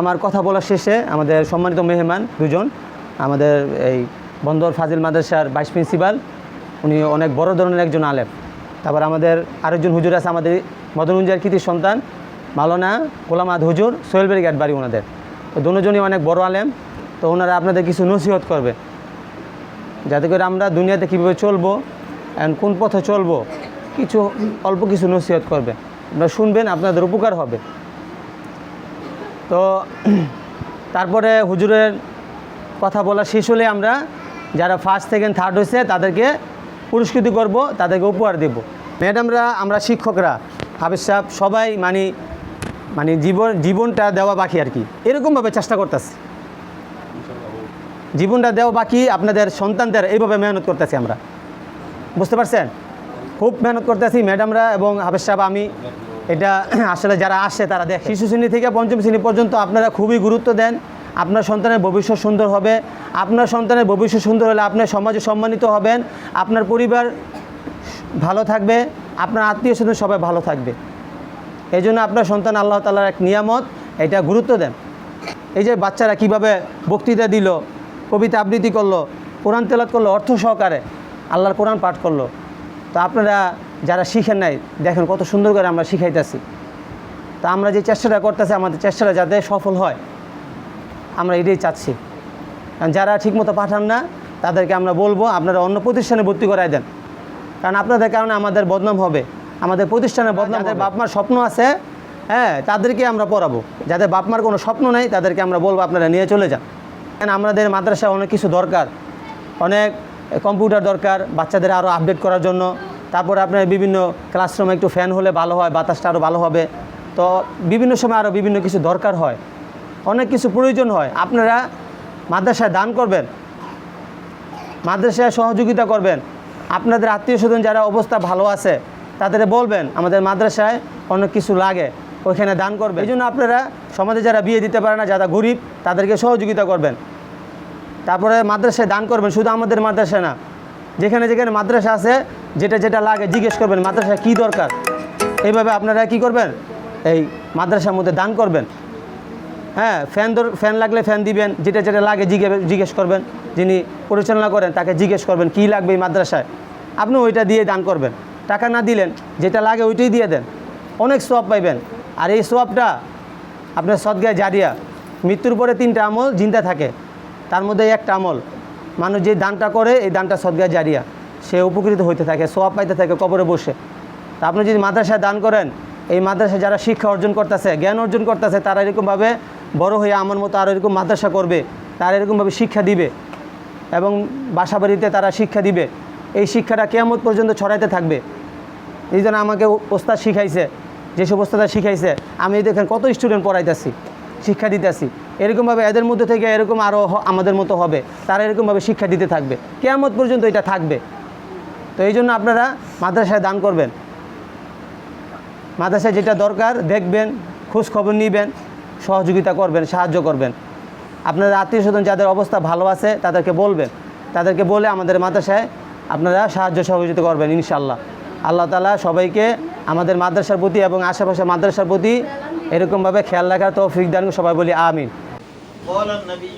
আমার কথা বলার শেষে আমাদের সম্মানিত মেহমান দুজন, আমাদের এই বন্দর ফাজিল মাদ্রাসার ভাইস প্রিন্সিপাল, উনি অনেক বড় ধরনের একজন আলেম। তারপর আমাদের আরেকজন হুজুর আছে আমাদের মদনগুঞ্জের কৃতির সন্তান মালনা গোলামাদ হুজুর সোহেলবেরি গেট বাড়ি ওনাদের। তো দুজনই অনেক বড় আলেম, তো ওনারা আপনাদের কিছু নসিহত করবে। যাতে করে আমরা দুনিয়াতে কীভাবে চলবো অ্যান্ড কোন পথে চলবো, কিছু অল্প কিছু নসিহত করবে। আপনারা শুনবেন, আপনাদের উপকার হবে। তো তারপরে হুজুরের কথা বলা শেষ হলে আমরা যারা ফার্স্ট সেকেন্ড থার্ড হয়েছে তাদেরকে পুরস্কৃত করব, তাদেরকে উপহার দেব। ম্যাডামরা, আমরা শিক্ষকরা, হাফিজ সাহেব, সবাই মানে মানে জীবন, জীবনটা দেওয়া বাকি আর কি। এরকমভাবে চেষ্টা করতেছি। জীবনটা দেওয়া বাকি, আপনাদের সন্তানদের এইভাবে মেহনত করতেছি আমরা। বুঝতে পারছেন? খুব মেহনত করতেছি ম্যাডামরা এবং হাফেজ সাহেব, আমি এটা আসলে যারা আসে তারা দেখ। শিশু শ্রেণি থেকে পঞ্চম শ্রেণি পর্যন্ত আপনারা খুবই গুরুত্ব দেন। আপনার সন্তানের ভবিষ্যৎ সুন্দর হবে। আপনার সন্তানের ভবিষ্যৎ সুন্দর হলে আপনার সমাজে সম্মানিত হবেন। আপনার পরিবার ভালো থাকবে। আপনার আত্মীয় স্বজন সবাই ভালো থাকবে। এই জন্য আপনার সন্তান আল্লাহ তালার এক নিয়ামত। এটা গুরুত্ব দেন। এই যে বাচ্চারা কীভাবে বক্তৃতা দিল, কবিতা আবৃত্তি করল, কোরআন তেলাত করল, অর্থ সহকারে আল্লাহর কোরআন পাঠ করল। তো আপনারা যারা শিখেন নাই দেখেন কত সুন্দর করে আমরা শিখাইতেছি। তা আমরা যে চেষ্টাটা করতেছি আমাদের চেষ্টাটা যাতে সফল হয় আমরা এটাই চাচ্ছি। কারণ যারা ঠিকমতো পাঠান না তাদেরকে আমরা বলব আপনারা অন্য প্রতিষ্ঠানে ভর্তি করাই দেন। কারণ আপনাদের কারণে আমাদের বদনাম হবে। আমাদের প্রতিষ্ঠানের বদনাম যাদের বাপ মার স্বপ্ন আছে হ্যাঁ তাদেরকে আমরা পড়াবো। যাদের বাপ মার কোনো স্বপ্ন নেই তাদেরকে আমরা বলব আপনারা নিয়ে চলে যান। কেন আমাদের মাদ্রাসায় অনেক কিছু দরকার। অনেক কম্পিউটার দরকার বাচ্চাদের আরও আপডেট করার জন্য। তারপরে আপনার বিভিন্ন ক্লাসরুমে একটু ফ্যান হলে ভালো হয়, বাতাসটা আরও ভালো হবে। তো বিভিন্ন সময় আরও বিভিন্ন কিছু দরকার হয়। অনেক কিছু প্রয়োজন হয়। আপনারা মাদ্রাসায় দান করবেন। মাদ্রাসায় সহযোগিতা করবেন। আপনাদের আত্মীয় স্বজন যারা অবস্থা ভালো আছে তাদের বলবেন, আমাদের মাদ্রাসায় অনেক কিছু লাগে, ওইখানে দান করবে এই জন্য আপনারা সমাজে যারা বিয়ে দিতে পারে না, যারা গরিব, তাদেরকে সহযোগিতা করবেন। তারপরে মাদ্রাসায় দান করবেন। শুধু আমাদের মাদ্রাসা না, যেখানে যেখানে মাদ্রাসা আছে যেটা যেটা লাগে জিজ্ঞেস করবেন, মাদ্রাসায় কী দরকার? এইভাবে আপনারা কি করবেন? এই মাদ্রাসার মধ্যে দান করবেন। হ্যাঁ ফ্যান ফ্যান লাগলে ফ্যান দিবেন, যেটা যেটা লাগে জিজ্ঞে- জিজ্ঞেস করবেন। যিনি পরিচালনা করেন, তাকে জিজ্ঞেস করবেন, কী লাগবে এই মাদ্রাসায়? আপনি ওইটা দিয়ে দান করবেন। টাকা না দিলেন, যেটা লাগে ওইটাই দিয়ে দেন। অনেক সোয়াব পাইবেন। আর এই সোয়াবটা আপনার সদগায় জারিয়া, মৃত্যুর পরে তিনটা আমল জিন্দা থাকে। তার মধ্যে একটা আমল। মানুষ যে দানটা করে, এই দানটা সদগায় জারিয়া। সে উপকৃত হইতে থাকে সোয়াব পাইতে থাকে কবরে বসে। তা আপনি যদি মাদ্রাসায় দান করেন, এই মাদ্রাসায় যারা শিক্ষা অর্জন করতেছে, জ্ঞান অর্জন করতেছে, তারা এরকমভাবে বড় হয়ে আমার মতো আরও এরকম মাদ্রাসা করবে, তারা এরকমভাবে শিক্ষা দিবে এবং বাসা বাড়িতে তারা শিক্ষা দিবে। এই শিক্ষাটা কেয়ামত পর্যন্ত ছড়াইতে থাকবে। এই জন্য আমাকে ওস্তাদ শিখাইছে যেসব ওস্তাদা শিখাইছে, আমি দেখেন কত স্টুডেন্ট পড়াইতেছি, শিক্ষা দিতেছি। এরকমভাবে এদের মধ্যে থেকে এরকম আরও আমাদের মতো হবে, তারা এরকমভাবে শিক্ষা দিতে থাকবে। কেয়ামত পর্যন্ত এটা থাকবে। তো এই জন্য আপনারা মাদ্রাসায় দান করবেন। মাদ্রাসায় যেটা দরকার দেখবেন খোঁজ খবর সহযোগিতা করবেন, সাহায্য করবেন। আপনারা আত্মীয় স্বজন যাদের অবস্থা ভালো আছে, তাদেরকে বলবেন। তাদেরকে বলে আমাদের মাদ্রাসায় আপনারা সাহায্য সহযোগিতা করবেন ইনশাল্লাহ আল্লাহ তালা সবাইকে আমাদের মাদ্রাসার প্রতি এবং আশেপাশে মাদ্রাসার প্রতি এরকমভাবে খেয়াল রাখার তো দান সবাই বলি আমিন। আল্লাহ নবী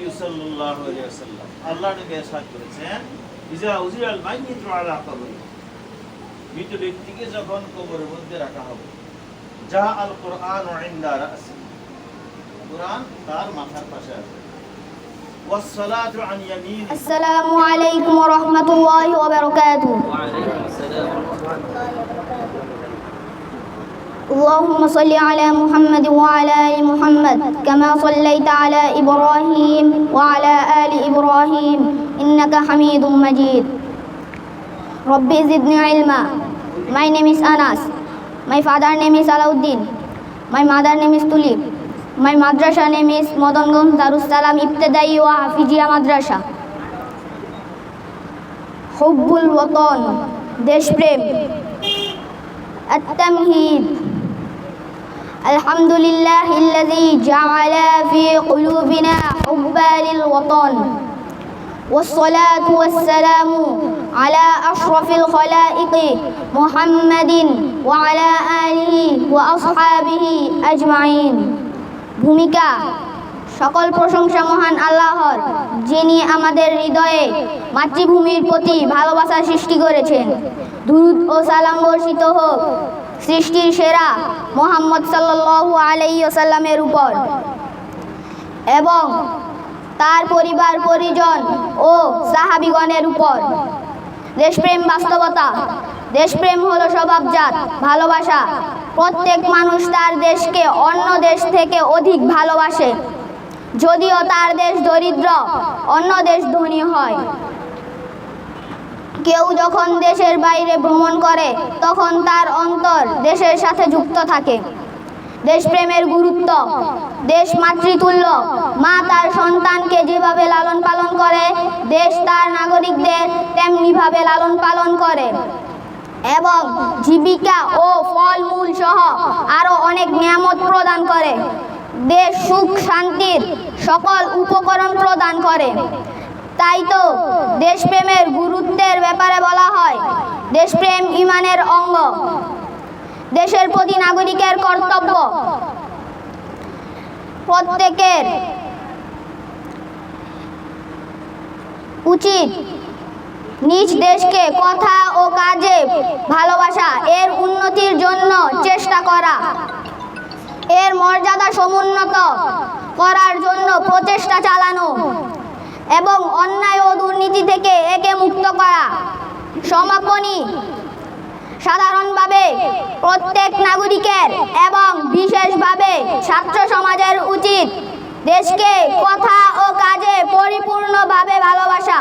ইজা উজিরাল মাইয়িতু আলা কবরি মৃত ব্যক্তিকে যখন কবরের মধ্যে রাখা হবে যা আল কোরআন ইনদা রাসি কোরআন তার মাথার পাশে আছে والصلاه عن يمينه السلام عليكم ورحمة الله وبركاته اللهم صل على محمد وعلى آل محمد كما صليت على إبراهيم وعلى آل إبراهيم إنك حميد مجيد ربي زدني علما My name is Anas My father name is Alauddin My mother name is Tulip My madrasa name is Madangun Darussalam Ibtidai wa Hafijia Madrasa Hubbul Watan Deshprem At-Tamheed الحمد لله الذي جعل في قلوبنا حبا للوطن والصلاة والسلام على أشرف الخلائق محمد وعلى آله وأصحابه أجمعين ভূমিকা সকল প্রশংসা মহান আল্লাহর যিনি আমাদের হৃদয়ে মাতৃভূমির প্রতি ভালোবাসা সৃষ্টি করেছেন দুরুদ ও সালাম বর্ষিত হোক সৃষ্টির সেরা মোহাম্মদ সাল্লাল্লাহু আলাইহি ওয়াসাল্লামের উপর। এবং তার পরিবার, পরিজন ও সাহাবিগণের উপর। দেশপ্রেম বাস্তবতা, দেশপ্রেম হলো স্বভাবজাত, ভালোবাসা। প্রত্যেক মানুষ তার দেশকে অন্য দেশ থেকে অধিক ভালোবাসে। যদিও তার দেশ দরিদ্র, অন্য দেশ ধনী হয়। কেউ যখন দেশের বাইরে ভ্রমণ করে, তখন তার অন্তর দেশের সাথে যুক্ত থাকে। দেশপ্রেমের গুরুত্ব, দেশ মাতৃতুল্য, মা তার সন্তানকে যেভাবে লালন পালন করে, দেশ তার নাগরিকদের তেমনিভাবে লালন পালন করে। এবং জীবিকা ও ফলমূল সহ আরও অনেক নিয়ামত প্রদান করে। দেশ সুখ, শান্তির সকল উপকরণ প্রদান করে। তাই তো দেশপ্রেমের গুরুত্বের ব্যাপারে বলা হয়, দেশপ্রেম ইমানের অঙ্গ। দেশের প্রতি নাগরিকের কর্তব্য। প্রত্যেকের উচিত নিজ দেশকে কথা ও কাজে ভালোবাসা, এর উন্নতির জন্য চেষ্টা করা, এর মর্যাদা সমুন্নত করার জন্য প্রচেষ্টা চালানো। এবং অন্যায় ও দুর্নীতি থেকে একে মুক্ত করা। সমাপনী। সাধারণভাবে প্রত্যেক নাগরিকের এবং বিশেষভাবে ছাত্র সমাজের উচিত দেশকে কথা ও কাজে পরিপূর্ণভাবে ভালোবাসা।